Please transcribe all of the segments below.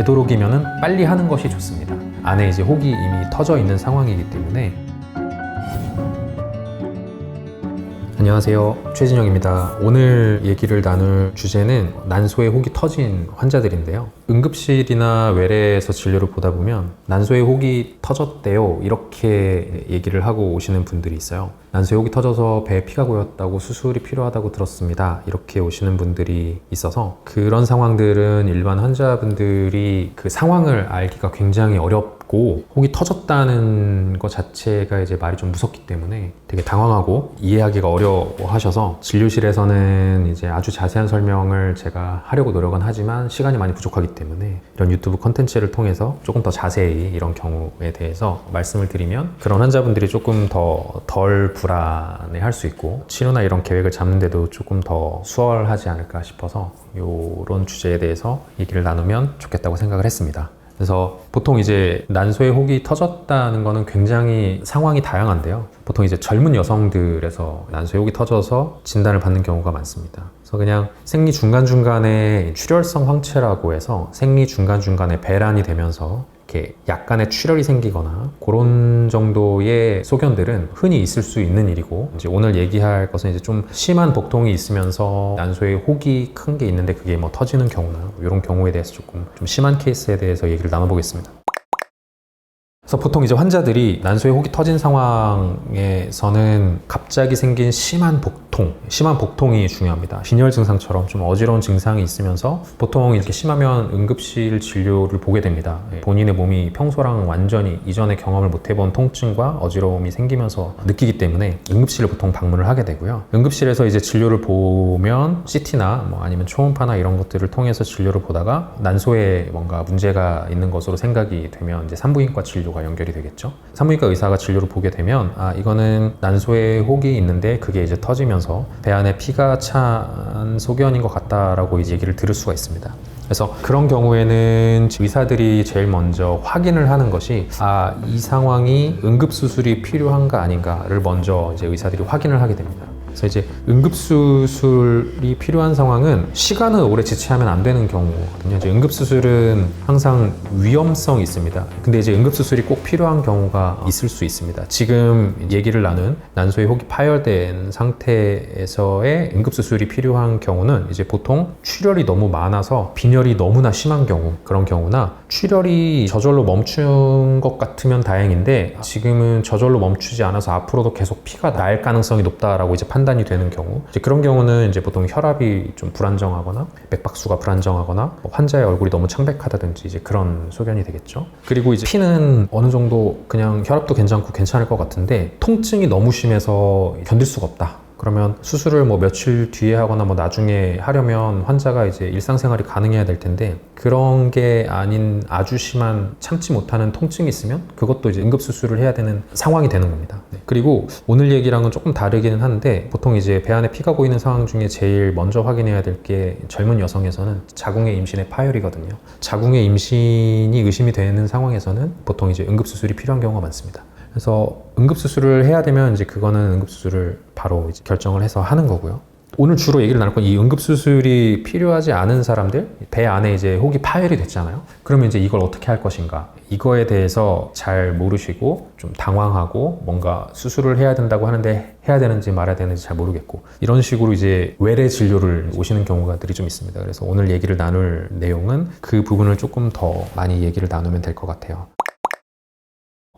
되도록이면은 빨리 하는 것이 좋습니다. 안에 이제 혹이 이미 터져 있는 상황이기 때문에 안녕하세요. 최진영입니다. 오늘 얘기를 나눌 주제는 난소에 혹이 터진 환자들인데요. 응급실이나 외래에서 진료를 보다 보면 난소에 혹이 터졌대요. 이렇게 얘기를 하고 오시는 분들이 있어요. 난소에 혹이 터져서 배에 피가 고였다고 수술이 필요하다고 들었습니다. 이렇게 오시는 분들이 있어서 그런 상황들은 일반 환자분들이 그 상황을 알기가 굉장히 어렵 고 혹이 터졌다는 것 자체가 이제 말이 좀 무섭기 때문에 되게 당황하고 이해하기가 어려워하셔서 진료실에서는 이제 아주 자세한 설명을 제가 하려고 노력은 하지만 시간이 많이 부족하기 때문에 이런 유튜브 컨텐츠를 통해서 조금 더 자세히 이런 경우에 대해서 말씀을 드리면 그런 환자분들이 조금 더 덜 불안해 할 수 있고 치료나 이런 계획을 잡는데도 조금 더 수월하지 않을까 싶어서 이런 주제에 대해서 얘기를 나누면 좋겠다고 생각을 했습니다. 그래서 보통 이제 난소에 혹이 터졌다는 거는 굉장히 상황이 다양한데요. 보통 이제 젊은 여성들에서 난소에 혹이 터져서 진단을 받는 경우가 많습니다. 그래서 그냥 생리 중간중간에 출혈성 황체라고 해서 생리 중간중간에 배란이 되면서 이렇게 약간의 출혈이 생기거나 그런 정도의 소견들은 흔히 있을 수 있는 일이고 이제 오늘 얘기할 것은 이제 좀 심한 복통이 있으면서 난소에 혹이 큰 게 있는데 그게 뭐 터지는 경우나 이런 경우에 대해서 조금 좀 심한 케이스에 대해서 얘기를 나눠보겠습니다. 그래서 보통 이제 환자들이 난소에 혹이 터진 상황에서는 갑자기 생긴 심한 복 통, 심한 복통이 중요합니다. 빈혈 증상처럼 좀 어지러운 증상이 있으면서 보통 이렇게 심하면 응급실 진료를 보게 됩니다. 예, 본인의 몸이 평소랑 완전히 이전에 경험을 못 해본 통증과 어지러움이 생기면서 느끼기 때문에 응급실을 보통 방문을 하게 되고요. 응급실에서 이제 진료를 보면 CT나 뭐 아니면 초음파나 이런 것들을 통해서 진료를 보다가 난소에 뭔가 문제가 있는 것으로 생각이 되면 이제 산부인과 진료가 연결이 되겠죠. 산부인과 의사가 진료를 보게 되면 아 이거는 난소에 혹이 있는데 그게 이제 터지면서 배 안에 피가 찬 소견인 것 같다라고 이제 얘기를 들을 수가 있습니다. 그래서 그런 경우에는 의사들이 제일 먼저 확인을 하는 것이 아 이 상황이 응급 수술이 필요한가 아닌가를 먼저 이제 의사들이 확인을 하게 됩니다. 그래서 이제 응급수술이 필요한 상황은 시간을 오래 지체하면 안 되는 경우거든요. 이제 응급수술은 항상 위험성이 있습니다. 근데 이제 응급수술이 꼭 필요한 경우가 있을 수 있습니다. 지금 얘기를 나눈 난소에 혹이 파열된 상태에서의 응급수술이 필요한 경우는 이제 보통 출혈이 너무 많아서 빈혈이 너무나 심한 경우, 그런 경우나 출혈이 저절로 멈춘 것 같으면 다행인데 지금은 저절로 멈추지 않아서 앞으로도 계속 피가 날 가능성이 높다라고 이제 판 단이 되는 경우 그런 경우는 이제 보통 혈압이 좀 불안정하거나 맥박수가 불안정하거나 뭐 환자의 얼굴이 너무 창백하다든지 이제 그런 소견이 되겠죠. 그리고 이제 피는 어느 정도 그냥 혈압도 괜찮고 괜찮을 것 같은데 통증이 너무 심해서 견딜 수가 없다. 그러면 수술을 뭐 며칠 뒤에 하거나 뭐 나중에 하려면 환자가 이제 일상생활이 가능해야 될 텐데 그런 게 아닌 아주 심한 참지 못하는 통증이 있으면 그것도 이제 응급수술을 해야 되는 상황이 되는 겁니다. 네. 그리고 오늘 얘기랑은 조금 다르기는 한데 보통 이제 배 안에 피가 고이는 상황 중에 제일 먼저 확인해야 될 게 젊은 여성에서는 자궁의 임신의 파열이거든요. 자궁의 임신이 의심이 되는 상황에서는 보통 이제 응급수술이 필요한 경우가 많습니다. 그래서 응급수술을 해야 되면 이제 그거는 응급수술을 바로 이제 결정을 해서 하는 거고요. 오늘 주로 얘기를 나눌 건 이 응급수술이 필요하지 않은 사람들, 배 안에 이제 혹이 파열이 됐잖아요. 그러면 이제 이걸 어떻게 할 것인가. 이거에 대해서 잘 모르시고 좀 당황하고 뭔가 수술을 해야 된다고 하는데 해야 되는지 말아야 되는지 잘 모르겠고 이런 식으로 이제 외래 진료를 오시는 경우가 들이 좀 있습니다. 그래서 오늘 얘기를 나눌 내용은 그 부분을 조금 더 많이 얘기를 나누면 될 것 같아요.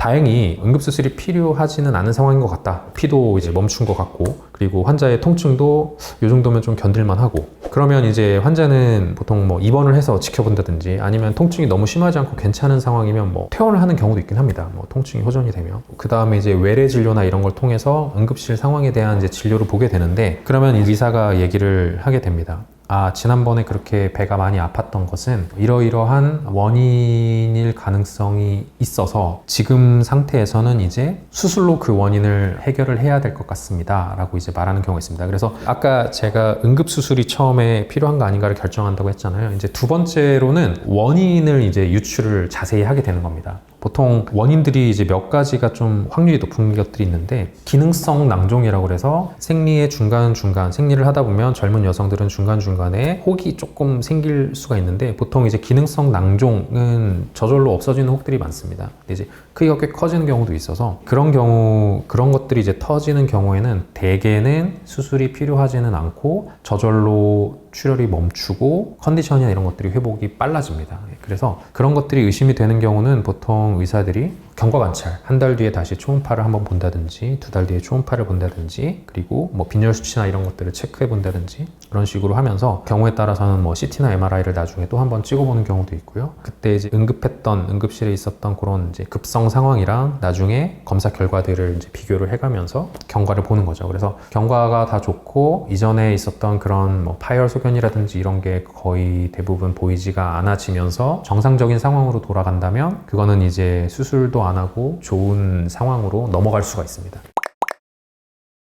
다행히 응급수술이 필요하지는 않은 상황인 것 같다. 피도 이제 멈춘 것 같고, 그리고 환자의 통증도 이 정도면 좀 견딜만 하고, 그러면 이제 환자는 보통 뭐 입원을 해서 지켜본다든지 아니면 통증이 너무 심하지 않고 괜찮은 상황이면 뭐 퇴원을 하는 경우도 있긴 합니다. 뭐 통증이 호전이 되면. 그 다음에 이제 외래 진료나 이런 걸 통해서 응급실 상황에 대한 이제 진료를 보게 되는데, 그러면 이 의사가 얘기를 하게 됩니다. 아, 지난번에 그렇게 배가 많이 아팠던 것은 이러이러한 원인일 가능성이 있어서 지금 상태에서는 이제 수술로 그 원인을 해결을 해야 될 것 같습니다. 라고 이제 말하는 경우가 있습니다. 그래서 아까 제가 응급수술이 처음에 필요한 거 아닌가를 결정한다고 했잖아요. 이제 두 번째로는 원인을 이제 유추를 자세히 하게 되는 겁니다. 보통 원인들이 이제 몇 가지가 좀 확률이 높은 것들이 있는데 기능성 낭종이라고 그래서 생리의 중간 중간 생리를 하다 보면 젊은 여성들은 중간 중간에 혹이 조금 생길 수가 있는데 보통 이제 기능성 낭종은 저절로 없어지는 혹들이 많습니다. 이제 크기가 꽤 커지는 경우도 있어서 그런 경우 그런 것들이 이제 터지는 경우에는 대개는 수술이 필요하지는 않고 저절로 출혈이 멈추고 컨디션이나 이런 것들이 회복이 빨라집니다. 그래서 그런 것들이 의심이 되는 경우는 보통 의사들이 경과 관찰 한 달 뒤에 다시 초음파를 한번 본다든지 두 달 뒤에 초음파를 본다든지 그리고 뭐 빈혈 수치나 이런 것들을 체크해 본다든지 그런 식으로 하면서 경우에 따라서는 뭐 CT나 MRI를 나중에 또 한번 찍어보는 경우도 있고요. 그때 이제 응급했던 응급실에 있었던 그런 이제 급성 상황이랑 나중에 검사 결과들을 이제 비교를 해가면서 경과를 보는 거죠. 그래서 경과가 다 좋고 이전에 있었던 그런 뭐 파열 소견이라든지 이런 게 거의 대부분 보이지가 않아지면서 정상적인 상황으로 돌아간다면 그거는 이제 수술도 안 하고 좋은 상황으로 넘어갈 수가 있습니다.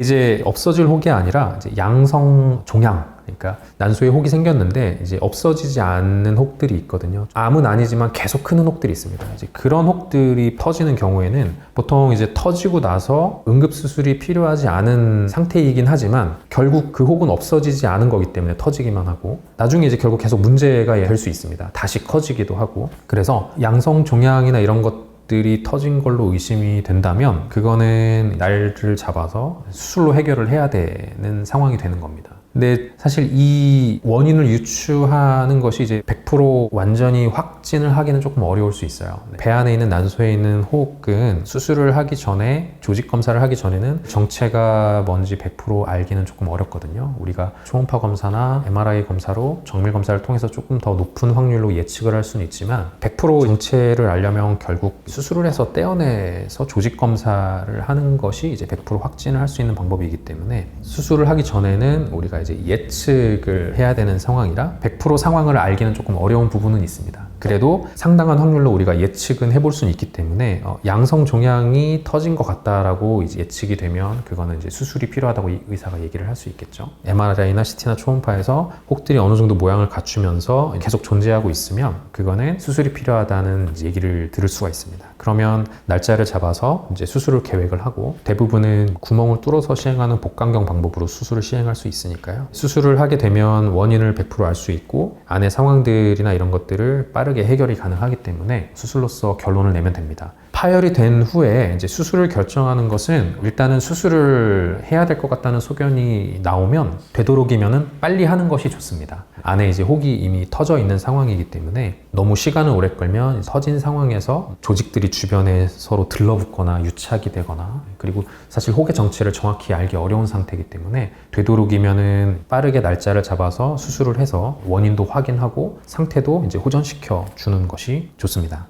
이제 없어질 혹이 아니라 양성 종양 그러니까 난소에 혹이 생겼는데 이제 없어지지 않는 혹들이 있거든요. 암은 아니지만 계속 크는 혹들이 있습니다. 이제 그런 혹들이 터지는 경우에는 보통 이제 터지고 나서 응급 수술이 필요하지 않은 상태이긴 하지만 결국 그 혹은 없어지지 않은 거기 때문에 터지기만 하고 나중에 이제 결국 계속 문제가 될 수 있습니다. 다시 커지기도 하고 그래서 양성 종양이나 이런 것 들이 터진 걸로 의심이 된다면 그거는 날을 잡아서 수술로 해결을 해야 되는 상황이 되는 겁니다. 근데 사실 이 원인을 유추하는 것이 이제 100% 완전히 확진을 하기는 조금 어려울 수 있어요. 배 안에 있는 난소에 있는 호흡은 수술을 하기 전에 조직 검사를 하기 전에는 정체가 뭔지 100% 알기는 조금 어렵거든요. 우리가 초음파 검사나 MRI 검사로 정밀 검사를 통해서 조금 더 높은 확률로 예측을 할 수는 있지만 100% 정체를 알려면 결국 수술을 해서 떼어내서 조직 검사를 하는 것이 이제 100% 확진을 할 수 있는 방법이기 때문에 수술을 하기 전에는 우리가 이제 예측을 해야 되는 상황이라 100% 상황을 알기는 조금 어려운 부분은 있습니다. 그래도 상당한 확률로 우리가 예측은 해볼 수는 있기 때문에 어, 양성 종양이 터진 것 같다라고 예측이 되면 그거는 이제 수술이 필요하다고 이- 의사가 얘기를 할 수 있겠죠. MRI나 CT나 초음파에서 혹들이 어느 정도 모양을 갖추면서 계속 존재하고 있으면 그거는 수술이 필요하다는 얘기를 들을 수가 있습니다. 그러면 날짜를 잡아서 이제 수술을 계획을 하고 대부분은 구멍을 뚫어서 시행하는 복강경 방법으로 수술을 시행할 수 있으니까요. 수술을 하게 되면 원인을 100%알 수 있고 안의 상황들이나 이런 것들을 빠르게 해결이 가능하기 때문에 수술로서 결론을 내면 됩니다. 파열이 된 후에 이제 수술을 결정하는 것은 일단은 수술을 해야 될 것 같다는 소견이 나오면 되도록이면은 빨리 하는 것이 좋습니다. 안에 이제 혹이 이미 터져 있는 상황이기 때문에 너무 시간을 오래 끌면 터진 상황에서 조직들이 주변에 서로 들러붙거나 유착이 되거나 그리고 사실 혹의 정체를 정확히 알기 어려운 상태이기 때문에 되도록이면은 빠르게 날짜를 잡아서 수술을 해서 원인도 확인하고 상태도 이제 호전시켜 주는 것이 좋습니다.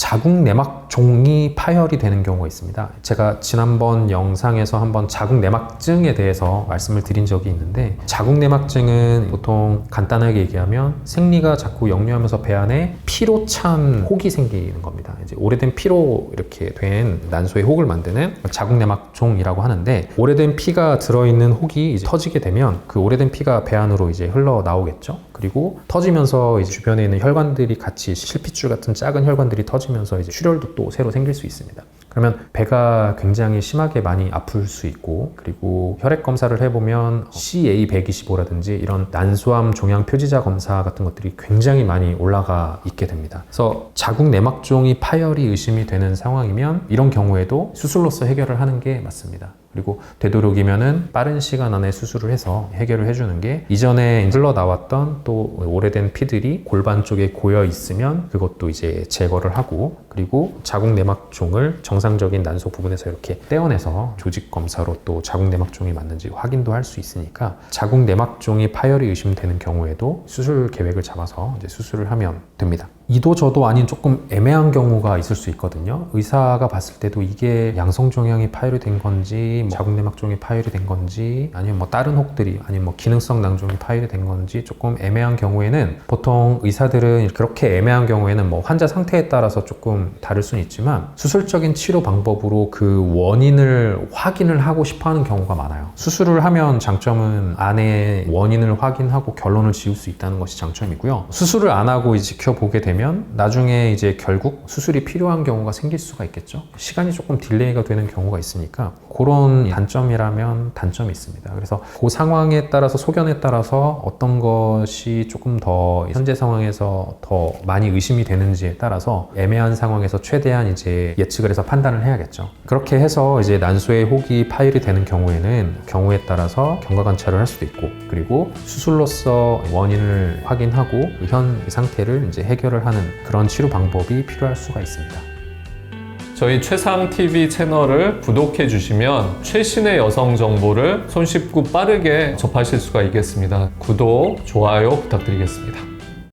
자궁 내막 종이 파열이 되는 경우가 있습니다. 제가 지난번 영상에서 한번 자궁 내막증에 대해서 말씀을 드린 적이 있는데 자궁 내막증은 보통 간단하게 얘기하면 생리가 자꾸 역류하면서 배 안에 피로 찬 혹이 생기는 겁니다. 이제 오래된 피로 이렇게 된 난소의 혹을 만드는 자궁 내막종이라고 하는데 오래된 피가 들어있는 혹이 이제 터지게 되면 그 오래된 피가 배 안으로 이제 흘러 나오겠죠. 그리고 터지면서 이제 주변에 있는 혈관들이 같이 실핏줄 같은 작은 혈관들이 터지면서 이제 출혈도 또 새로 생길 수 있습니다. 그러면 배가 굉장히 심하게 많이 아플 수 있고 그리고 혈액 검사를 해보면 CA125라든지 이런 난소암 종양 표지자 검사 같은 것들이 굉장히 많이 올라가 있게 됩니다. 그래서 자궁 내막종이 파열이 의심이 되는 상황이면 이런 경우에도 수술로서 해결을 하는 게 맞습니다. 그리고 되도록이면은 빠른 시간 안에 수술을 해서 해결을 해주는 게 이전에 흘러 나왔던 또 오래된 피들이 골반 쪽에 고여 있으면 그것도 이제 제거를 하고 그리고 자궁 내막종을 정 상적인 난소 부분에서 이렇게 떼어내서 조직 검사로 또 자궁 내막종이 맞는지 확인도 할 수 있으니까 자궁 내막종이 파열이 의심되는 경우에도 수술 계획을 잡아서 이제 수술을 하면 됩니다. 이도 저도 아닌 조금 애매한 경우가 있을 수 있거든요. 의사가 봤을 때도 이게 양성 종양이 파열이 된 건지 뭐 자궁내막종이 파열이 된 건지 아니면 뭐 다른 혹들이 아니면 뭐 기능성 낭종이 파열이 된 건지 조금 애매한 경우에는 보통 의사들은 그렇게 애매한 경우에는 뭐 환자 상태에 따라서 조금 다를 수는 있지만 수술적인 치료 방법으로 그 원인을 확인을 하고 싶어 하는 경우가 많아요. 수술을 하면 장점은 안에 원인을 확인하고 결론을 지을 수 있다는 것이 장점이고요. 수술을 안 하고 지켜보게 되면 나중에 이제 결국 수술이 필요한 경우가 생길 수가 있겠죠. 시간이 조금 딜레이가 되는 경우가 있으니까 그런 단점이라면 단점이 있습니다. 그래서 그 상황에 따라서 소견에 따라서 어떤 것이 조금 더 현재 상황에서 더 많이 의심이 되는지에 따라서 애매한 상황에서 최대한 이제 예측을 해서 판단을 해야겠죠. 그렇게 해서 이제 난소의 혹이 파열이 되는 경우에는 경우에 따라서 경과 관찰을 할 수도 있고 그리고 수술로서 원인을 확인하고 그현 상태를 이제 해결을 하는 그런 치료 방법이 필요할 수가 있습니다. 저희 최상TV 채널을 구독해 주시면 최신의 여성 정보를 손쉽고 빠르게 접하실 수가 있겠습니다. 구독, 좋아요 부탁드리겠습니다.